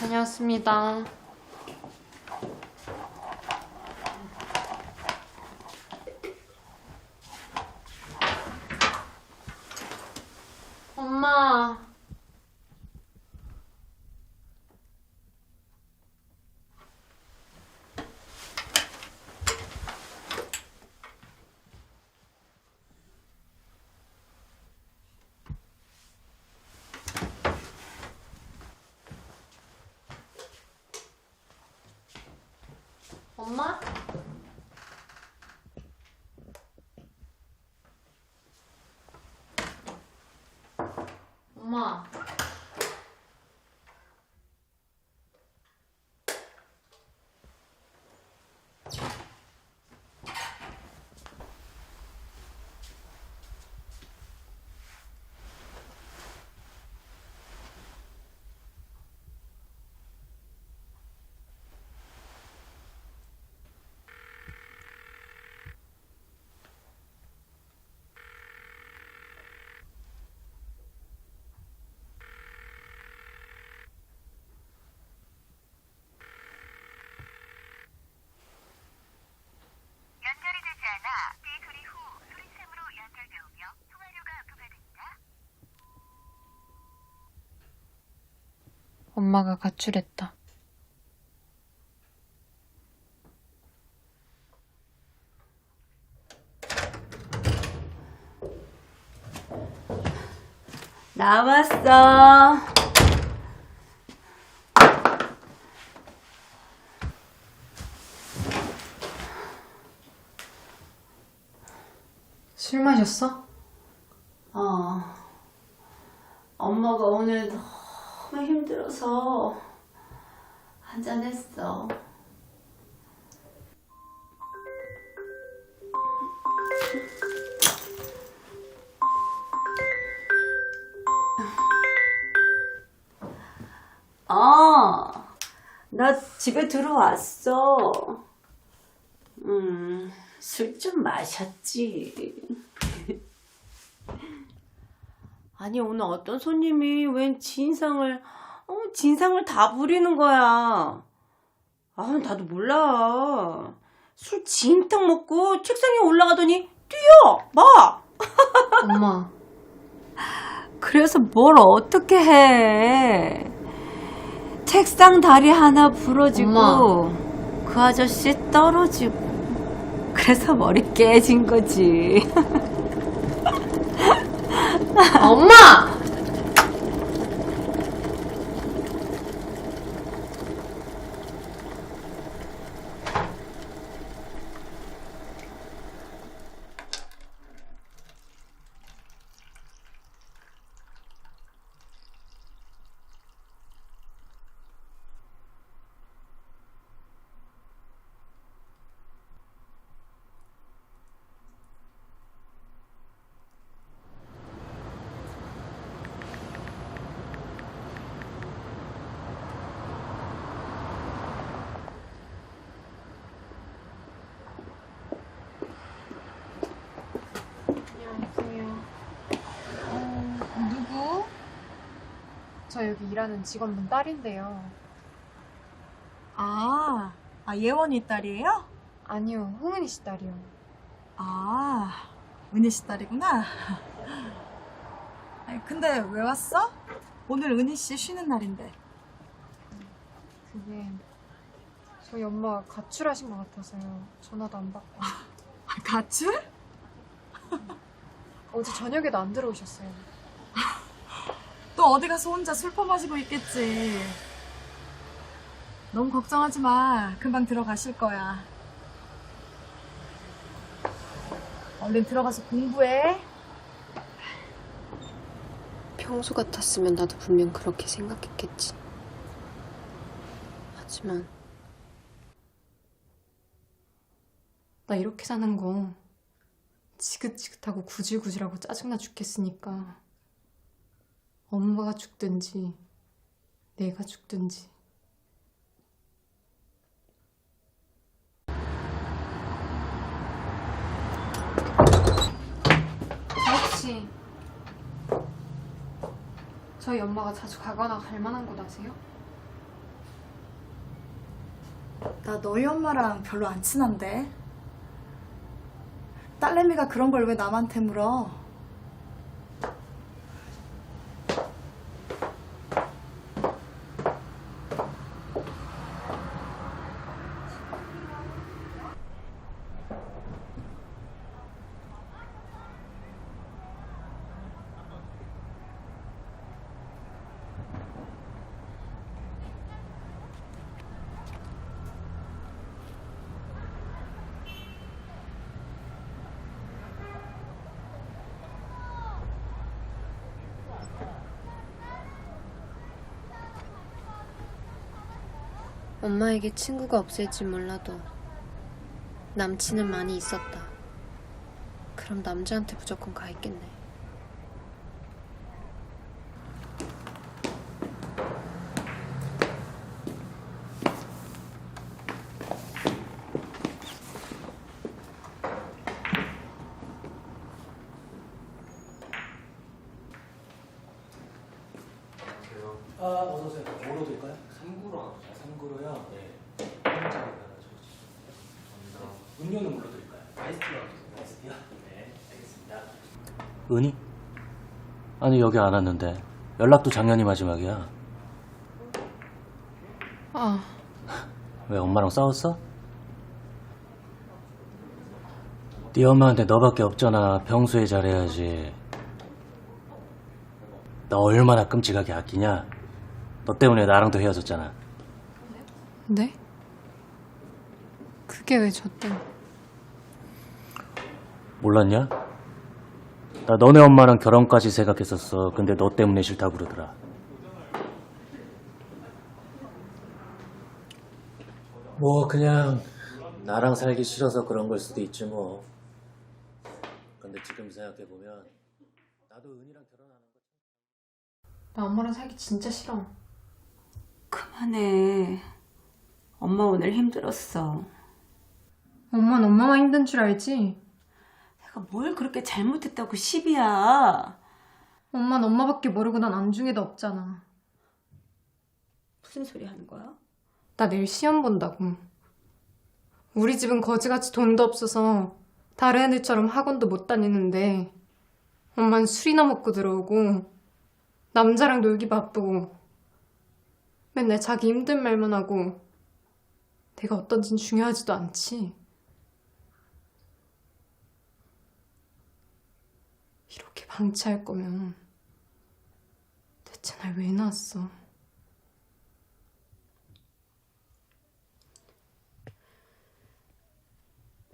다녀왔습니다. 엄마. 엄마? 엄마. 연결이 되지 않아 삐 소리 후 소리샘으로 연결되오며 통화료가 부과됩니다. 엄마가 가출했다. 나왔어. 술 마셨어? 어. 엄마가 오늘 너무 힘들어서 한잔했어. 어, 나 집에 들어왔어. 음, 술 좀 마셨지. 아니, 오늘 어떤 손님이 웬 진상을, 어, 진상을 다 부리는 거야. 아, 나도 몰라. 술 진탕 먹고 책상에 올라가더니 뛰어! 막! 엄마. 그래서 뭘 어떻게 해. 책상 다리 하나 부러지고, 엄마. 그 아저씨 떨어지고, 그래서 머리 깨진 거지. 엄마! 저 여기 일하는 직원분 딸인데요. 아, 아 예원이 딸이에요? 아니요, 흥은이 씨 딸이요. 아, 은희 씨 딸이구나. 아니, 근데 왜 왔어? 오늘 은희 씨 쉬는 날인데. 그게 저희 엄마가 가출하신 것 같아서요. 전화도 안 받고. 아, 가출? 어제 저녁에도 안 들어오셨어요. 또 어디 가서 혼자 술 퍼마시고 있겠지. 너무 걱정하지 마. 금방 들어가실 거야. 얼른 들어가서 공부해. 평소 같았으면 나도 분명 그렇게 생각했겠지. 하지만 나 이렇게 사는 거 지긋지긋하고 구질구질하고 짜증나 죽겠으니까 엄마가 죽든지 내가 죽든지 혹시 저희 엄마가 자주 가거나 갈 만한 곳 아세요? 나 너희 엄마랑 별로 안 친한데. 딸내미가 그런 걸 왜 남한테 물어? 엄마에게 친구가 없을지 몰라도 남친은 많이 있었다. 그럼 남자한테 무조건 가 있겠네. 아, 어서오세요. 뭐로 드릴까요? 3구로 하죠. 3구로요? 네. 한잔 하나죠. 감사합니다. 음료는 뭘로 드릴까요? 아이스티로 하죠. 아이스티요? 네, 알겠습니다. 은희? 아니, 여기 안 왔는데. 연락도 작년이 마지막이야. 아, 왜 엄마랑 싸웠어? 네 엄마한테 너밖에 없잖아. 평소에 잘해야지. 너 얼마나 끔찍하게 아끼냐? 너 때문에 나랑도 헤어졌잖아. 네? 그게 왜 저 때문에? 몰랐냐? 나 너네 엄마랑 결혼까지 생각했었어. 근데 너 때문에 싫다고 그러더라. 뭐 그냥 나랑 살기 싫어서 그런 걸 수도 있지 뭐. 근데 지금 생각해 보면 나도 은희랑 결혼하는 거. 나 엄마랑 살기 진짜 싫어. 그만해. 엄마 오늘 힘들었어. 엄마는 엄마만 힘든 줄 알지? 내가 뭘 그렇게 잘못했다고 시비야. 엄마는 엄마밖에 모르고 난 안중에도 없잖아. 무슨 소리 하는 거야? 나 내일 시험 본다고. 우리 집은 거지같이 돈도 없어서 다른 애들처럼 학원도 못 다니는데 엄마는 술이나 먹고 들어오고 남자랑 놀기 바쁘고 맨날 자기 힘든 말만 하고 내가 어떤진 중요하지도 않지. 이렇게 방치할 거면 대체 날 왜 낳았어?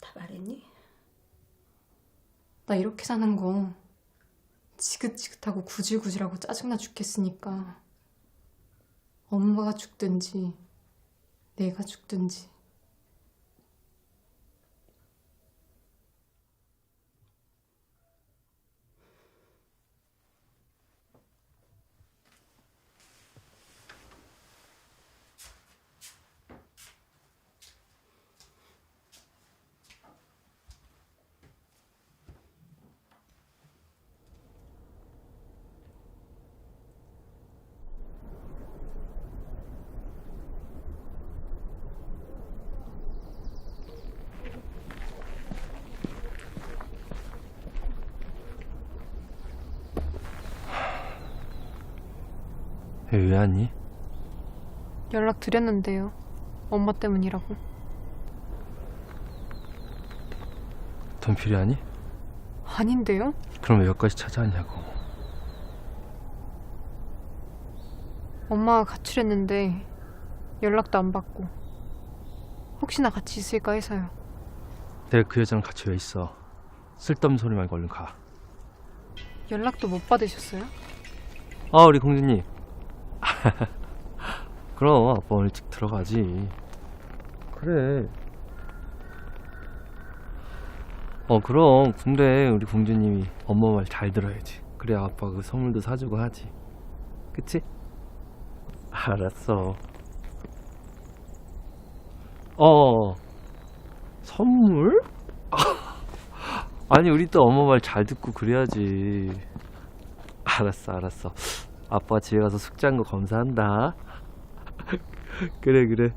다 말했니? 나 이렇게 사는 거 지긋지긋하고 구질구질하고 짜증나 죽겠으니까 엄마가 죽든지 내가 죽든지 왜 왔니? 연락 드렸는데요 엄마 때문이라고 돈 필요하니? 아닌데요? 그럼 왜 여기까지 찾아왔냐고. 엄마가 가출했는데 연락도 안 받고 혹시나 같이 있을까 해서요 내가 그 여자랑 같이 왜 있어? 쓸데없는 소리 말고 얼른 가. 연락도 못 받으셨어요? 아 우리 공주님. 그럼 아빠 오늘 일찍 들어가지. 그래. 어 그럼 근데 우리 공주님이 엄마 말 잘 들어야지. 그래 아빠 그 선물도 사주고 하지. 그치? 알았어. 어. 선물? 아니 우리 또 엄마 말 잘 듣고 그래야지. 알았어 알았어. 아빠 집에 가서 숙제한 거 검사한다. 그래 그래.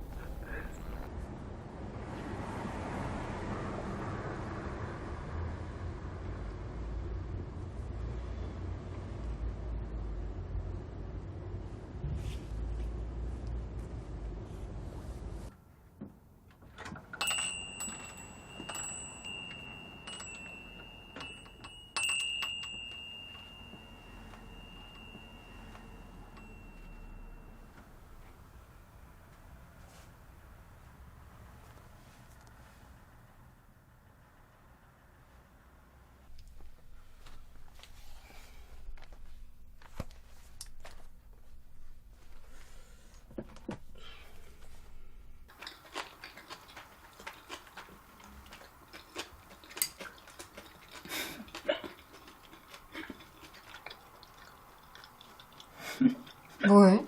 뭐해?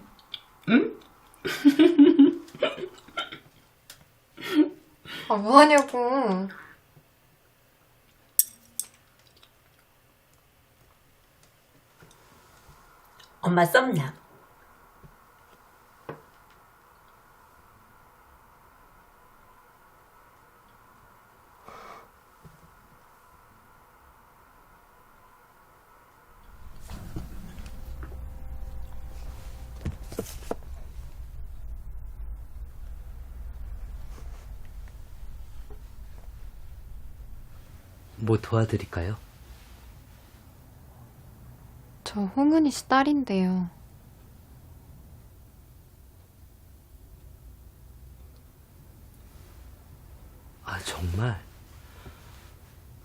응? 아, 뭐 하냐고. 엄마 썸남. 뭐 도와드릴까요? 저 홍은희 씨 딸인데요. 아 정말?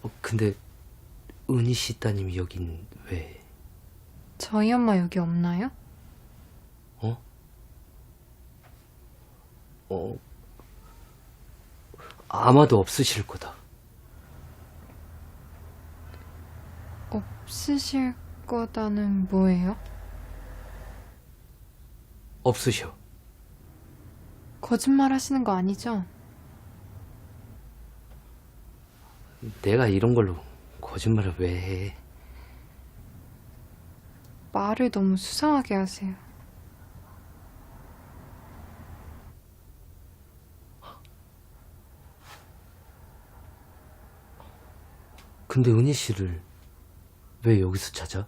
어, 근데 은희 씨 따님이 여긴 왜? 저희 엄마 여기 없나요? 어? 어 아마도 없으실 거다. 없으실 거다는 뭐예요? 없으셔. 거짓말 하시는 거 아니죠? 내가 이런 걸로 거짓말을 왜 해? 말을 너무 수상하게 하세요. 근데 은희 씨를 왜 여기서 찾아?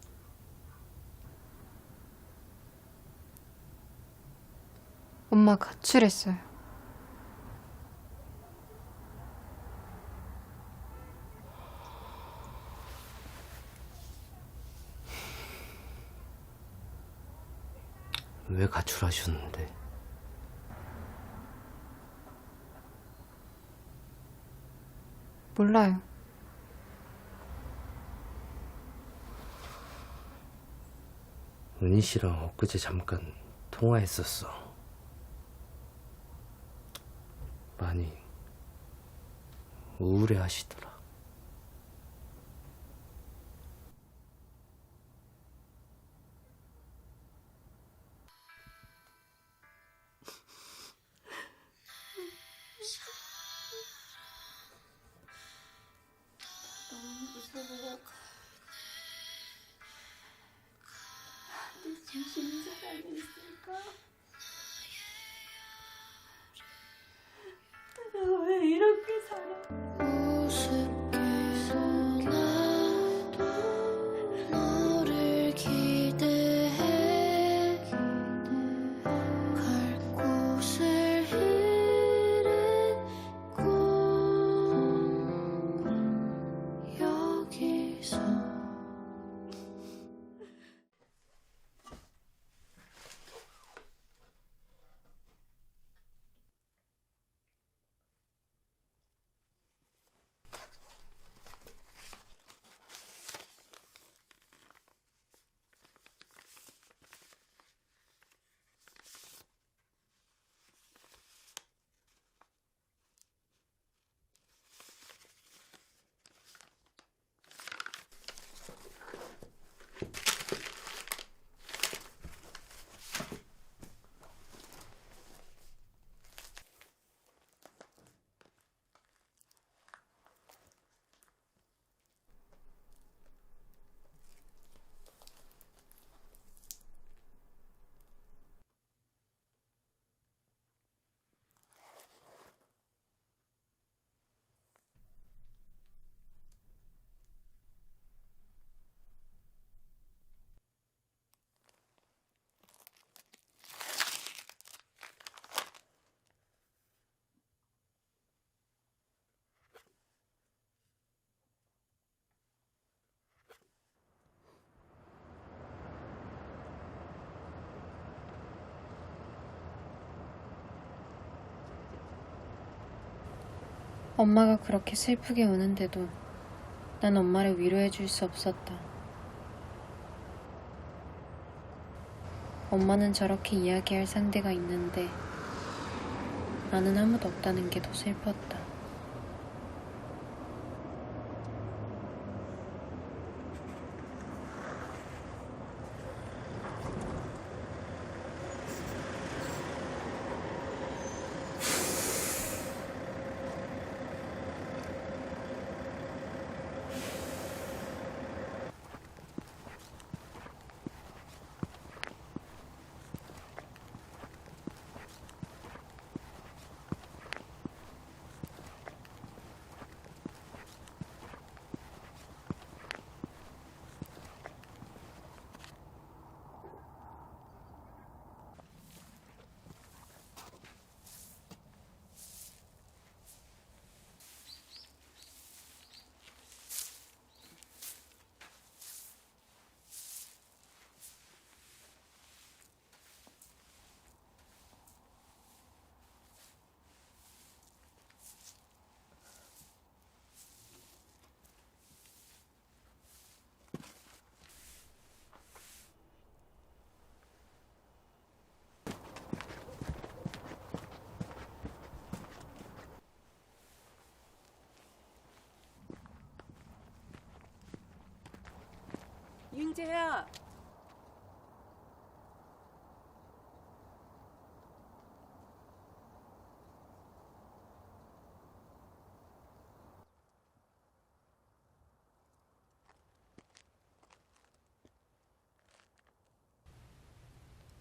엄마 가출했어요. 왜 가출하셨는데? 몰라요. 은희 씨랑 엊그제 잠깐 통화했었어. 많이 우울해 하시더라. 왜 이렇게 살아? 엄마가 그렇게 슬프게 우는데도 난 엄마를 위로해 줄 수 없었다. 엄마는 저렇게 이야기할 상대가 있는데 나는 아무도 없다는 게 더 슬펐다. 이제야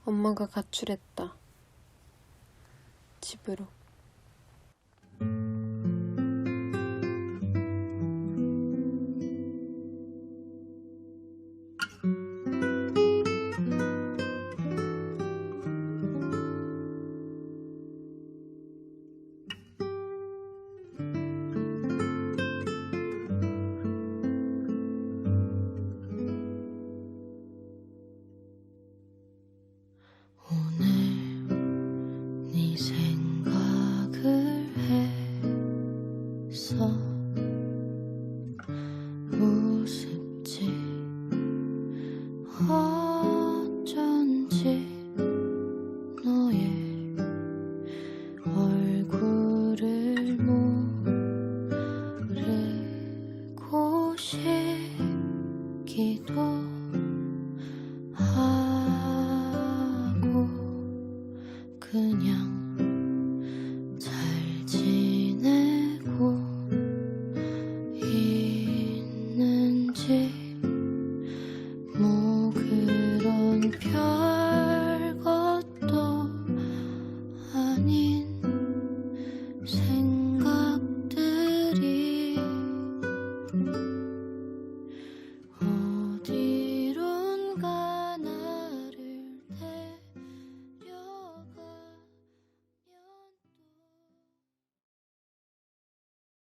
엄마가 가출했다. 집으로. 그냥